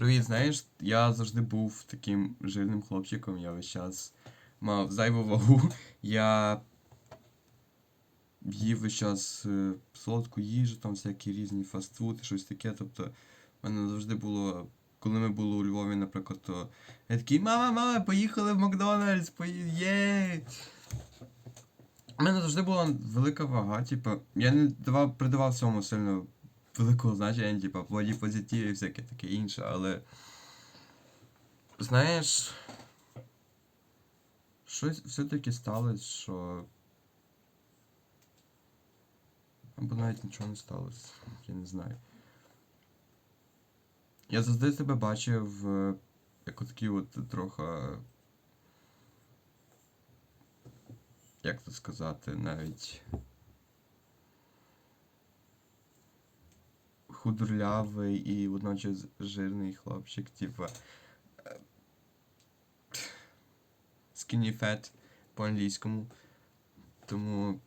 Привіт, знаєш, я завжди був таким жирним хлопчиком, я весь час мав зайву вагу. Я їв весь час е, солодку їжу, там всякі різні фастфуди, щось таке. Тобто, в мене завжди було, коли ми були у Львові, наприклад, то я такий, мама, мама, поїхали в Макдональдс, пої... є. У мене завжди була велика вага, типу, я не давав, придавав цьому сильно великого значення, типу, воді позитиві і всяке таке інше, але. Знаєш. Щось все-таки сталося, що. Або навіть нічого не сталося, я не знаю. Я завжди тебе бачив е, як отакий от трохи. Як це сказати, навіть. Худорлявий і водночас жирний хлопчик, типа. е, Skinny fat по-англійському. Тому.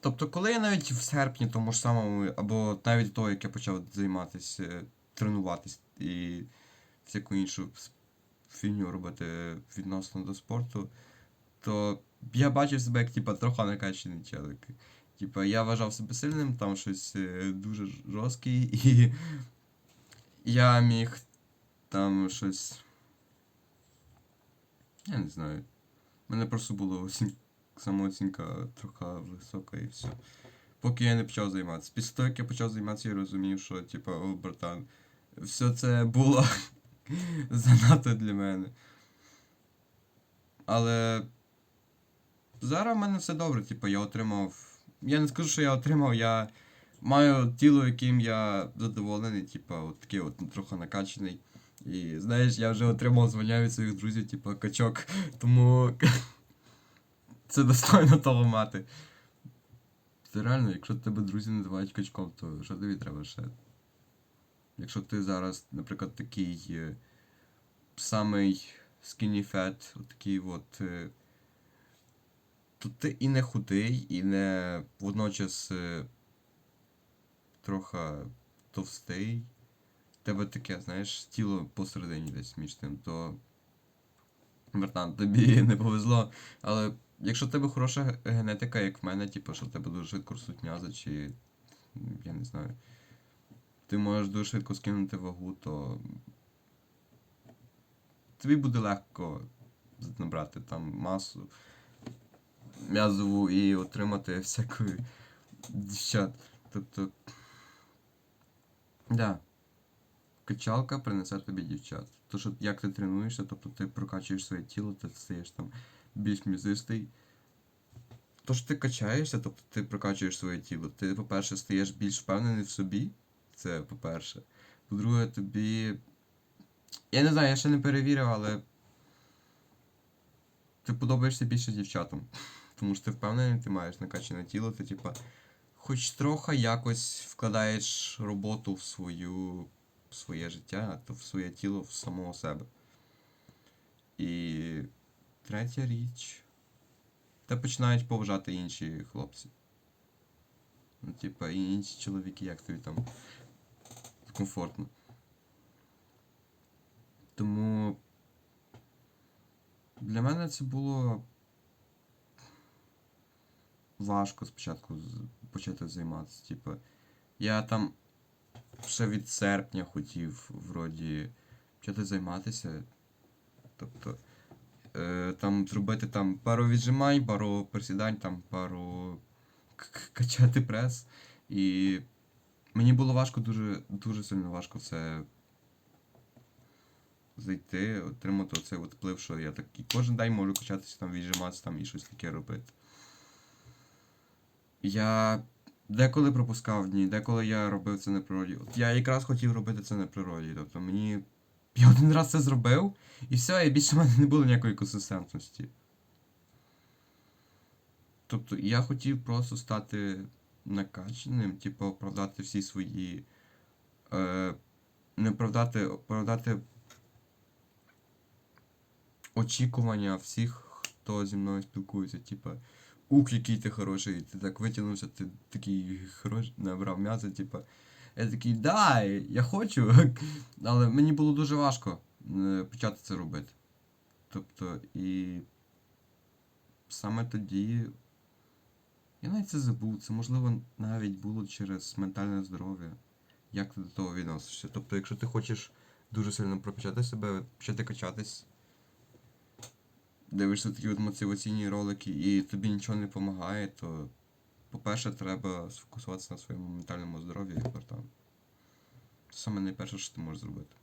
Тобто, коли я навіть в серпні тому ж самому, або навіть того, як я почав займатися, тренуватись і всяку іншу фігню робити відносно до спорту, то я бачив себе як типа трохи накачаний челик. Типа, я вважав себе сильним, там щось е, дуже жорсткий, і я міг там щось. Я не знаю. У мене просто була оцін... самооцінка трохи висока і все. Поки я не почав займатися. Після того, як я почав займатися, я розумів, що, типа, о, братан, все це було занадто для мене. Але зараз в мене все добре, типу, я отримав. Я не скажу, що я отримав, я маю тіло, яким я задоволений, типу, от такий от трохи накачаний. І знаєш, я вже отримав звання від своїх друзів, типу, качок, тому це достойно того мати. Це реально, якщо тебе друзі називають качком, то що тобі треба ще? Якщо ти зараз, наприклад, такий е, самий skinny fat, такий от. То ти і не худий, і не водночас е, трохи товстий. Тебе таке, знаєш, тіло посередині десь між тим, то. Братан, тобі не повезло. Але якщо в тебе хороша генетика, як в мене, типу, що в тебе дуже швидко м'язи, чи. я не знаю. Ти можеш дуже швидко скинути вагу, то. Тобі буде легко набрати там масу м'язову і отримати всяку дівчат. Тобто. Да. Качалка принесе тобі дівчат. То, що як ти тренуєшся, тобто ти прокачуєш своє тіло, ти стаєш там більш м'язистий. То, що ти качаєшся, тобто ти прокачуєш своє тіло. Ти, по-перше, стаєш більш впевнений в собі. Це по-перше. По-друге, тобі. Я не знаю, я ще не перевірив, але. Ти подобаєшся більше дівчатам. Тому що ти впевнений, ти маєш накачане тіло, ти типа. Хоч трохи якось вкладаєш роботу в свою в своє життя, то в своє тіло в самого себе. І третя річ. Те починають поважати інші хлопці. Ну, типа, і інші чоловіки, як тобі там комфортно. Тому для мене це було важко спочатку почати займатися. Типу, я там ще від серпня хотів вроді почати займатися. Тобто е, там зробити там пару віджимань, пару присідань, там пару качати прес. І мені було важко, дуже, дуже сильно важко це зайти, отримати оцей от вплив, що я так і кожен день можу качатися, там віджиматися там і щось таке робити. Я деколи пропускав дні, деколи я робив це на природі. От я якраз хотів робити це на природі. Тобто мені. Я один раз це зробив, і все, і більше в мене не було ніякої консистентності. Тобто я хотів просто стати накачаним, типу, оправдати всі свої. Е, не оправдати, оправдати очікування всіх, хто зі мною спілкується. Типа, ух, який ти хороший, ти так витягнувся, ти такий хороший, набрав м'язи, типа. Я такий, да, я хочу. Але мені було дуже важко е, почати це робити. Тобто, і саме тоді. Я навіть це забув. Це можливо навіть було через ментальне здоров'я. Як ти до того відносишся? Тобто, якщо ти хочеш дуже сильно прокачати себе, почати качатись, дивишся такі от мотиваційні ролики і тобі нічого не допомагає, то, по-перше, треба сфокусуватися на своєму ментальному здоров'ї, братан. Це саме найперше, що ти можеш зробити.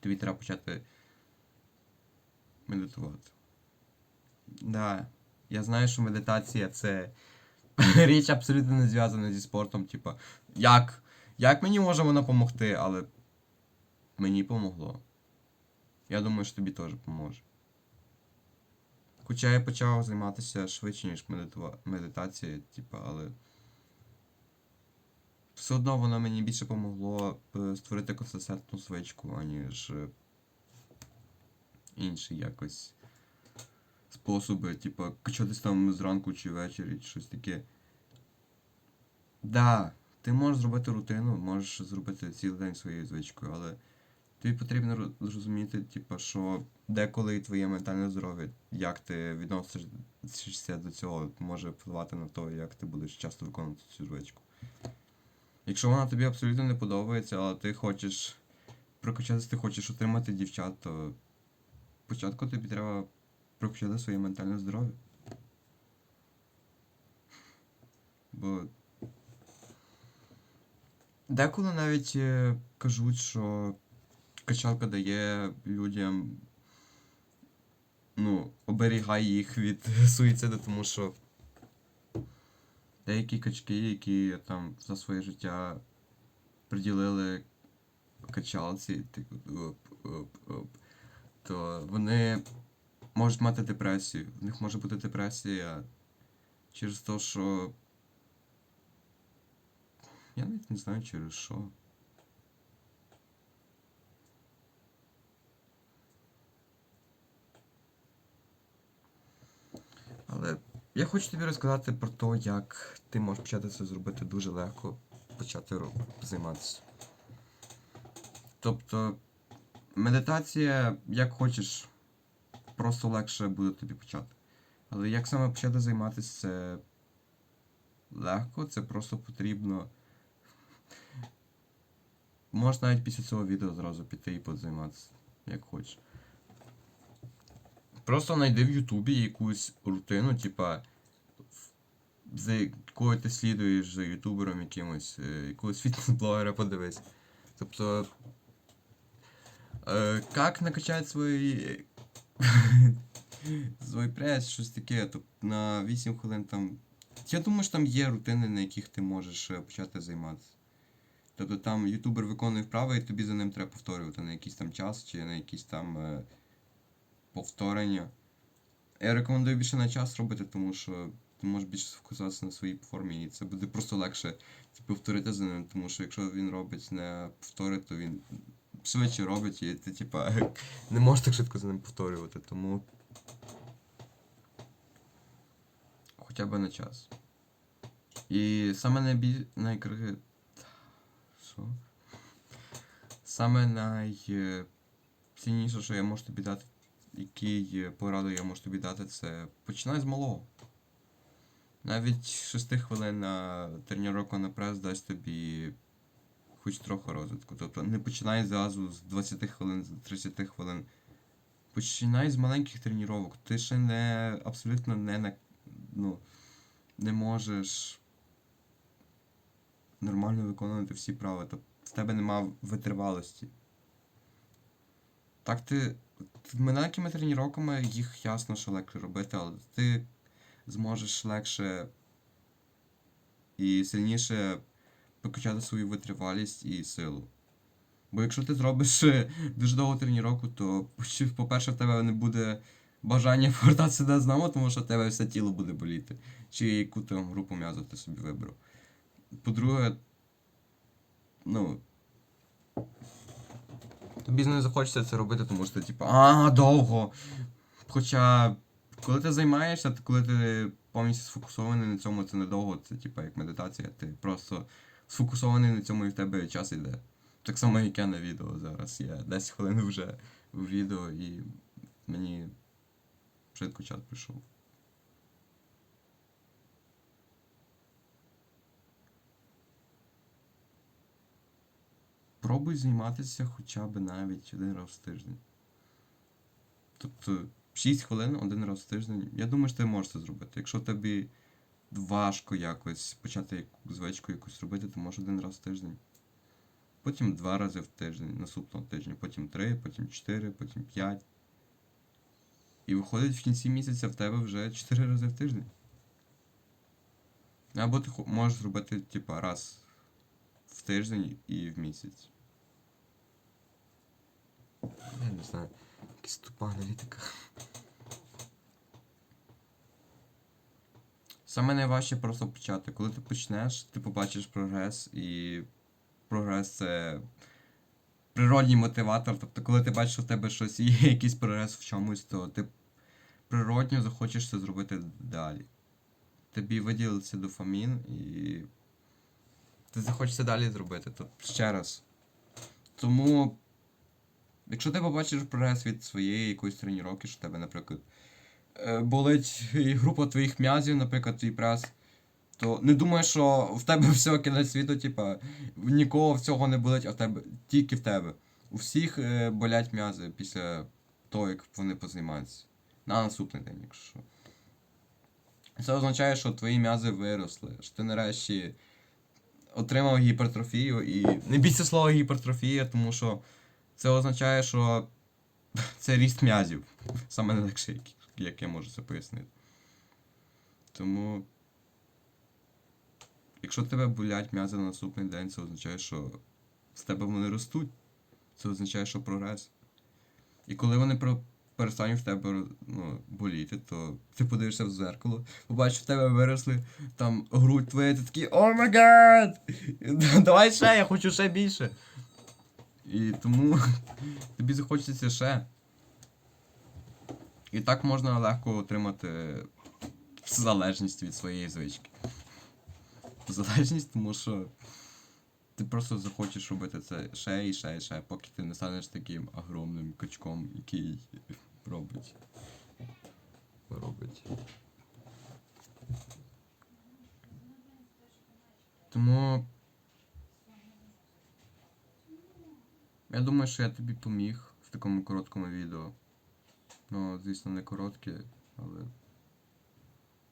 Тобі треба почати медитувати. Да, я знаю, що медитація це річ абсолютно не зв'язана зі спортом. Типа, як? Як мені може вона допомогти, але мені помогло. Я думаю, що тобі теж поможе. Хоча я почав займатися швидше, ніж медитува... медитація, типа, але. Все одно воно мені більше помогло е, створити консистентну звичку, аніж е, інші якось способи, типа, качатись там зранку чи ввечері, чи щось таке. Да, ти можеш зробити рутину, можеш зробити цілий день своєю звичкою, але тобі потрібно роз- зрозуміти, типа, що деколи твоє ментальне здоров'я, як ти відносишся до цього, може впливати на те, як ти будеш часто виконувати цю звичку. Якщо вона тобі абсолютно не подобається, але ти хочеш прокачатись, ти хочеш отримати дівчат, то спочатку тобі треба прокачати своє ментальне здоров'я. Бо деколи навіть е, кажуть, що качалка дає людям. Ну, оберігає їх від суїциду, тому що деякі качки, які там за своє життя приділили качалці, типу, то вони можуть мати депресію. В них може бути депресія через те, що. Я навіть не знаю через що. Але я хочу тобі розказати про те, як ти можеш почати це зробити дуже легко, почати займатися. Тобто, медитація, як хочеш, просто легше буде тобі почати. Але як саме почати займатися, це легко, це просто потрібно. Можеш навіть після цього відео зразу піти і позайматися, як хочеш. Просто знайди в Ютубі якусь рутину, типа, за якою ти слідуєш за ютубером якимось, е, якогось фітнес-блогера подивись. Тобто. Е, накачати свої. свій прес, щось таке. Тобто на 8 хвилин там. Я думаю, що там є рутини, на яких ти можеш е, почати займатися. Тобто там ютубер виконує вправи, і тобі за ним треба повторювати на якийсь там час чи на якісь там е, повторення. Я рекомендую більше на час робити, тому що ти можеш більше сфокусуватися на своїй формі, і це буде просто легше повторити за ним, тому що якщо він робить не повтори, то він швидше робить, і ти, типа, не можеш так швидко за ним повторювати, тому. Хоча б на час. І саме найбіль... найкри... Що? Саме найцінніше, що я можу тобі дати, який е, пораду я можу тобі дати, це починай з малого. Навіть 6 хвилин тренування на прес дасть тобі хоч трохи розвитку. Тобто не починай зразу з 20 хвилин, з 30 хвилин. Починай з маленьких тренувань. Ти ще не абсолютно не ну, не можеш нормально виконувати всі права. Тобто в тебе нема витривалості. Так ти маленькими тренуваннями їх ясно, що легше робити, але ти зможеш легше і сильніше покачати свою витривалість і силу. Бо якщо ти зробиш е, дуже довгу тренування, то по-перше, в тебе не буде бажання повертатися сюди знову, тому що в тебе все тіло буде боліти. Чи яку там групу м'язу ти собі вибрав. По-друге, ну. Тобі не захочеться це робити, тому що ти, типу, а, довго. Хоча, коли ти займаєшся, коли ти повністю сфокусований на цьому, це недовго, це типу як медитація, ти просто сфокусований на цьому і в тебе час йде. Так само, як я на відео зараз. Я 10 хвилин вже в відео і мені швидко час прийшов. Пробуй зніматися хоча б навіть один раз в тиждень. Тобто 6 хвилин один раз в тиждень. Я думаю, що ти можеш це зробити. Якщо тобі важко якось почати звичку якусь робити, то можеш один раз в тиждень. Потім два рази в тиждень, наступного тижня, потім три, потім чотири, потім п'ять. І виходить в кінці місяця в тебе вже чотири рази в тиждень. Або ти можеш зробити, типа, раз в тиждень і в місяць. Я не знаю, якась тупа аналітика. Саме найважче просто почати. Коли ти почнеш, ти побачиш прогрес, і прогрес це природній мотиватор. Тобто, коли ти бачиш, що в тебе щось є, якийсь прогрес в чомусь, то ти природньо захочеш це зробити далі. Тобі виділиться дофамін і ти захочеш це далі зробити. Тобто, ще раз. Тому, якщо ти побачиш прогрес від своєї якоїсь тренування, що тебе, наприклад, е, болить група твоїх м'язів, наприклад, твій прес, то не думай, що в тебе все кінець світу, типа, нікого всього не болить, а в тебе тільки в тебе. У всіх е, болять м'язи після того, як вони позаймаються. На наступний день, якщо що. Це означає, що твої м'язи виросли, що ти нарешті отримав гіпертрофію і. Не бійся слова гіпертрофія, тому що це означає, що це ріст м'язів. Саме найлегше, як, я можу це пояснити. Тому. Якщо тебе болять м'язи на наступний день, це означає, що з тебе вони ростуть. Це означає, що прогрес. І коли вони перестануть в тебе ну, боліти, то ти подивишся в зеркало, побачиш, в тебе виросли там грудь твоя, ти такий О май гад! Давай ще, я хочу ще більше. І тому тобі захочеться ще. І так можна легко отримати залежність від своєї звички. Залежність, тому що ти просто захочеш робити це ще і ще і ще, поки ти не станеш таким огромним качком, який робить. Робить. Тому. Я думаю, що я тобі поміг в такому короткому відео. Ну, звісно, не коротке, але.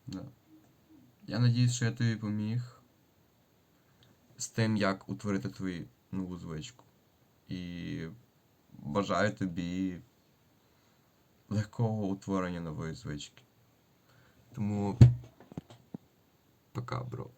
Да. Я надіюсь, що я тобі поміг з тим, як утворити твою нову звичку. І бажаю тобі легкого утворення нової звички. Тому. Пока, бро.